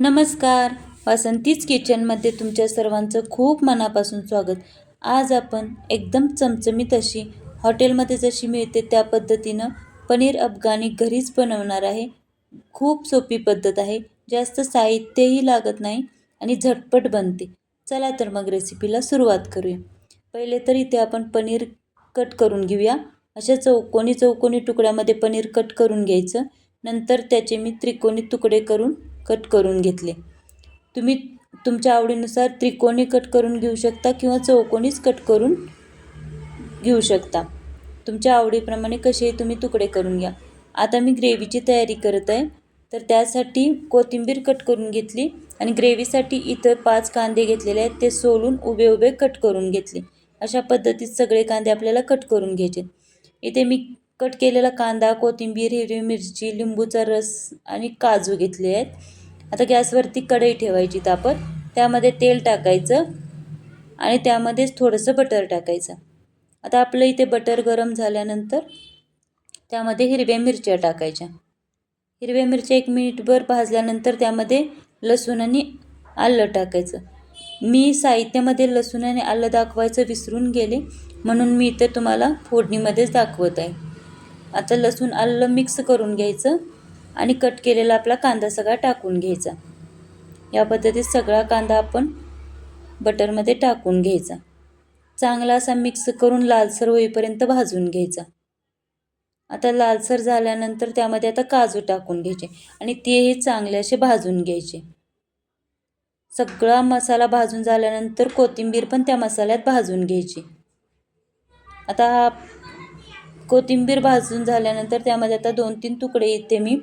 नमस्कार. वासंतीच किचनमध्ये तुमच्या सर्वांचं खूप मनापासून स्वागत. आज आपण एकदम चमचमीत अशी हॉटेलमध्ये जशी मिळते त्या पद्धतीनं पनीर अफगाणी घरीच बनवणार आहे. खूप सोपी पद्धत आहे. जास्त साहित्यही लागत नाही आणि झटपट बनते. चला तर मग रेसिपीला सुरुवात करूया. पहिले तर इथे आपण पनीर कट करून घेऊया. अशा चौकोनी चौकोनी तुकड्यामध्ये पनीर कट करून घ्यायचं. नंतर त्याचे मी त्रिकोणी तुकडे करून कट करून घेतले. तुम्ही तुमच्या आवडीनुसार त्रिकोणी कट करून घेऊ शकता किंवा चौकोनीच कट करून घेऊ शकता. तुमच्या आवडीप्रमाणे कसे तुम्ही तुकडे करून घ्या. आता मी ग्रेव्हीची तयारी करत आहे. तर त्यासाठी कोथिंबीर कट करून घेतली आणि ग्रेव्हीसाठी इतर पाच कांदे घेतलेले आहेत. ते सोलून उभे उभे कट करून घेतले. अशा पद्धतीत सगळे कांदे आपल्याला कट करून घ्यायचे इथे मी कट केलेला कांदा कोथिंबीर हिरवी मिरची लिंबूचा रस आणि काजू घेतले आहेत. आता गॅसवरती कढई ठेवायची तापत त्यामध्ये तेल टाकायचं आणि त्यामध्येच थोडंसं बटर टाकायचं. आता आपलं इथे बटर गरम झाल्यानंतर त्यामध्ये हिरव्या मिरच्या टाकायच्या. हिरव्या मिरच्या एक मिनिटभर भाजल्यानंतर त्यामध्ये लसूण आणि आलं टाकायचं. मी साहित्यामध्ये लसूण आणि आलं दाखवायचं विसरून गेले म्हणून मी इथे तुम्हाला फोडणीमध्येच दाखवत आहे. आता लसूण आलं मिक्स करून घ्यायचं आणि कट केलेला आपला कांदा सगळा टाकून घ्यायचा. या पद्धतीत सगळा कांदा आपण बटरमध्ये टाकून घ्यायचा. चांगला असा मिक्स करून लालसर होईपर्यंत भाजून घ्यायचा. आता लालसर झाल्यानंतर त्यामध्ये आता काजू टाकून घ्यायचे आणि तेही चांगले असे भाजून घ्यायचे. सगळा मसाला भाजून झाल्यानंतर कोथिंबीर पण त्या मसाल्यात भाजून घ्यायची. आता हा कोथिंबीर भाजून झाल्यानंतर त्यामध्ये आता दोन तीन तुकडे इथे मी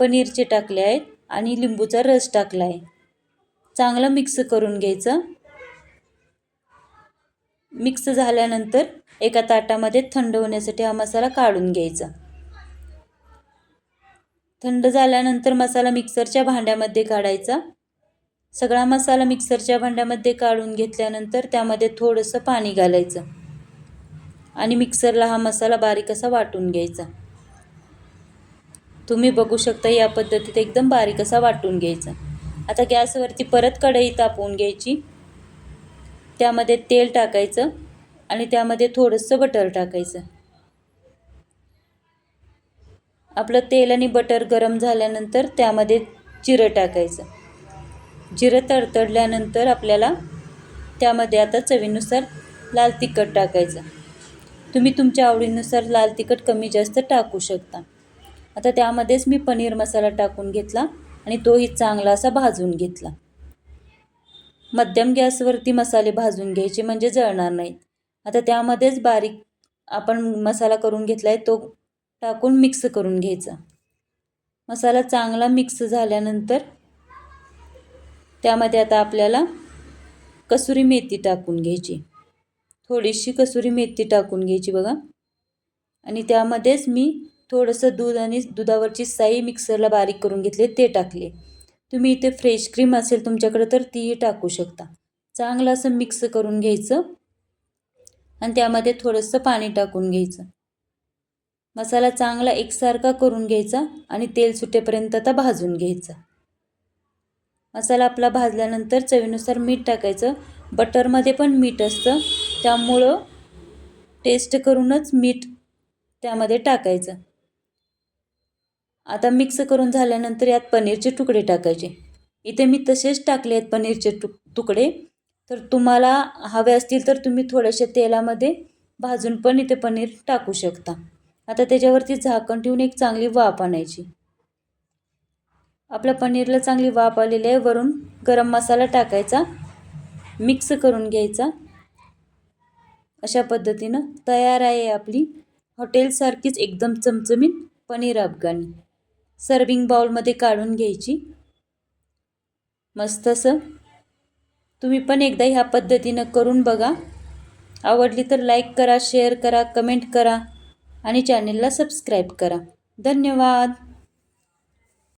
पनीरचे टाकले आहेत आणि लिंबूचा रस टाकला आहे. चांगलं मिक्स करून घ्यायचं. मिक्स झाल्यानंतर एका ताटामध्ये थंड होण्यासाठी हा मसाला काढून घ्यायचा. थंड झाल्यानंतर मसाला मिक्सरच्या भांड्यामध्ये काढायचा. सगळा मसाला मिक्सरच्या भांड्यामध्ये काढून घेतल्यानंतर त्यामध्ये थोडंसं पाणी घालायचं. आणि मिक्सरला हा मसाला बारीक असा वाटून घ्यायचा. तुम्ही बघू शकता या पद्धतीत एकदम बारीक असा वाटून घ्यायचा. आता गॅसवरती परत कढई तापवून घ्यायची. त्यामध्ये तेल टाकायचं आणि त्यामध्ये थोडंसं बटर टाकायचं. आपलं तेल आणि बटर गरम झाल्यानंतर त्यामध्ये जिरं टाकायचं. जिरं तडतडल्यानंतर आपल्याला त्यामध्ये आता चवीनुसार लाल तिखट टाकायचं. तुम्ही तुमच्या आवडीनुसार लाल तिखट कमी जास्त टाकू शकता. आता त्यामध्येच मी पनीर मसाला टाकून घेतला आणि तोही चांगला असा भाजून घेतला. मध्यम गॅसवरती मसाले भाजून घ्यायचे म्हणजे जळणार नाहीत. आता त्यामध्येच बारीक आपण मसाला करून घेतला आहे तो टाकून मिक्स करून घ्यायचा. मसाला चांगला मिक्स झाल्यानंतर त्यामध्ये आता आपल्याला कसुरी मेथी टाकून घ्यायची. थोडीशी कसुरी मेथी टाकून घ्यायची बघा. आणि त्यामध्येच मी थोडंसं दूध आणि दुधावरची साई मिक्सरला बारीक करून घेतले ते टाकले. तुम्ही इथे फ्रेश क्रीम असेल तुमच्याकडे तर तीही टाकू शकता. चांगलं असं मिक्स करून घ्यायचं. आणि त्यामध्ये थोडंसं पाणी टाकून घ्यायचं. मसाला चांगला एकसारखा करून घ्यायचा आणि तेल सुटेपर्यंत आता भाजून घ्यायचा. मसाला आपला भाजल्यानंतर चवीनुसार मीठ टाकायचं. बटरमध्ये पण मीठ असतं. त्यामुळं टेस्ट करूनच मीठ त्यामध्ये टाकायचं. आता मिक्स करून झाल्यानंतर यात पनीरचे तुकडे टाकायचे. इथे मी तसेच टाकले आहेत पनीरचे तुक तुकडे. तर तुम्हाला हवे असतील तर तुम्ही थोड्याशा तेलामध्ये भाजून पण इथे पनीर टाकू शकता. आता त्याच्यावरती झाकण ठेवून एक चांगली वाफ आणायची. आपल्या पनीरला चांगली वाफ आलेली आहे. वरून गरम मसाला टाकायचा. मिक्स करून घ्यायचा. अशा पद्धतीनं तयार आहे आपली हॉटेलसारखीच एकदम चमचमीत पनीर अफगाणी. सर्विंग बाउलमध्ये काढून घ्यायची. मस्त असं. तुम्ही पण एकदा ह्या पद्धतीनं करून बघा. आवडली तर लाईक करा शेअर करा कमेंट करा आणि चॅनेलला सबस्क्राईब करा. धन्यवाद.